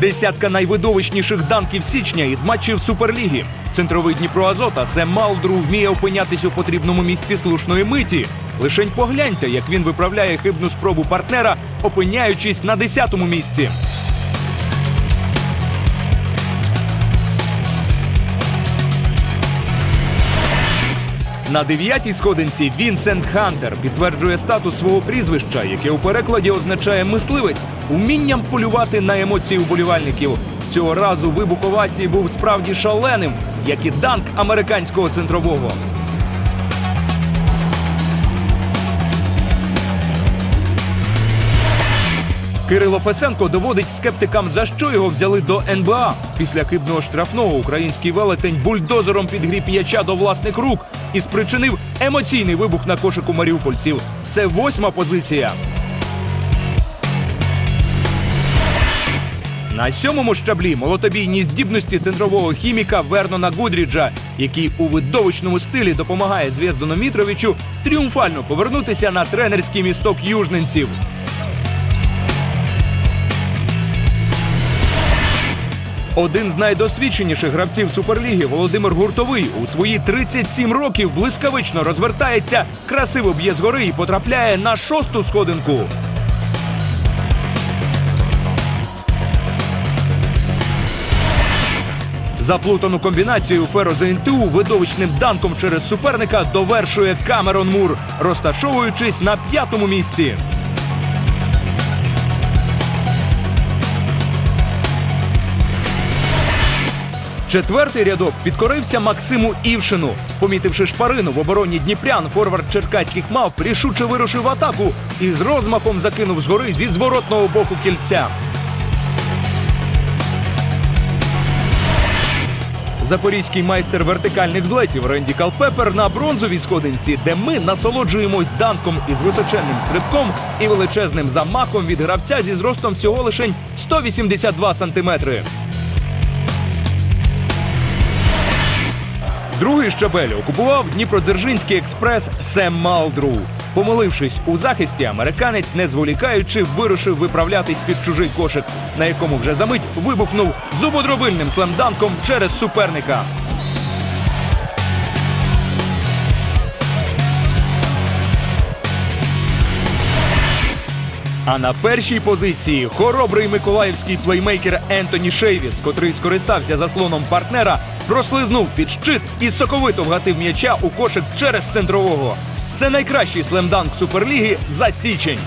Десятка найвидовищніших данків січня із матчів Суперліги. Центровий Дніпро Азота Сем Малдру вміє опинятись у потрібному місці слушної миті. Лишень погляньте, як він виправляє хибну спробу партнера, опиняючись на 10-му місці. На дев'ятій сходинці Вінсент Хантер підтверджує статус свого прізвища, яке у перекладі означає мисливець, умінням полювати на емоції уболівальників. Цього разу вибух овації був справді шаленим, як і данк американського центрового. Кирило Фесенко доводить скептикам, за що його взяли до НБА. Після хибного штрафного український велетень бульдозером підгріб м'яча до власних рук і спричинив емоційний вибух на кошику маріупольців. Це восьма позиція. На сьомому щаблі молотобійні здібності центрового хіміка Вернона Гудріджа, який у видовищному стилі допомагає Звєздану Мітровичу тріумфально повернутися на тренерський місток южненців. Один з найдосвідченіших гравців Суперліги Володимир Гуртовий у свої 37 років блискавично розвертається, красиво б'є згори і потрапляє на шосту сходинку. Заплутану комбінацію Феро НТУ видовищним данком через суперника довершує Камерон Мур, розташовуючись на п'ятому місці. Четвертий рядок підкорився Максиму Івшину. Помітивши шпарину в обороні Дніпрян, форвард черкаських мав рішуче вирушив атаку і з розмахом закинув згори зі зворотного боку кільця. Запорізький майстер вертикальних злетів Ренді Калпепер на бронзовій сходинці, де ми насолоджуємось данком із височенним стрибком і величезним замахом від гравця зі зростом всього лише 182 сантиметри. Другий щабель окупував Дніпродзержинський експрес Сем Малдру. Помилившись у захисті, американець, не зволікаючи, вирушив виправлятись під чужий кошик, на якому вже за мить вибухнув зубодробильним слемданком через суперника. А на першій позиції хоробрий миколаївський плеймейкер Ентоні Шейвіс, котрий скористався заслоном партнера, прослизнув під щит і соковито вгатив м'яча у кошик через центрового. Це найкращий слемданк Суперліги за січень.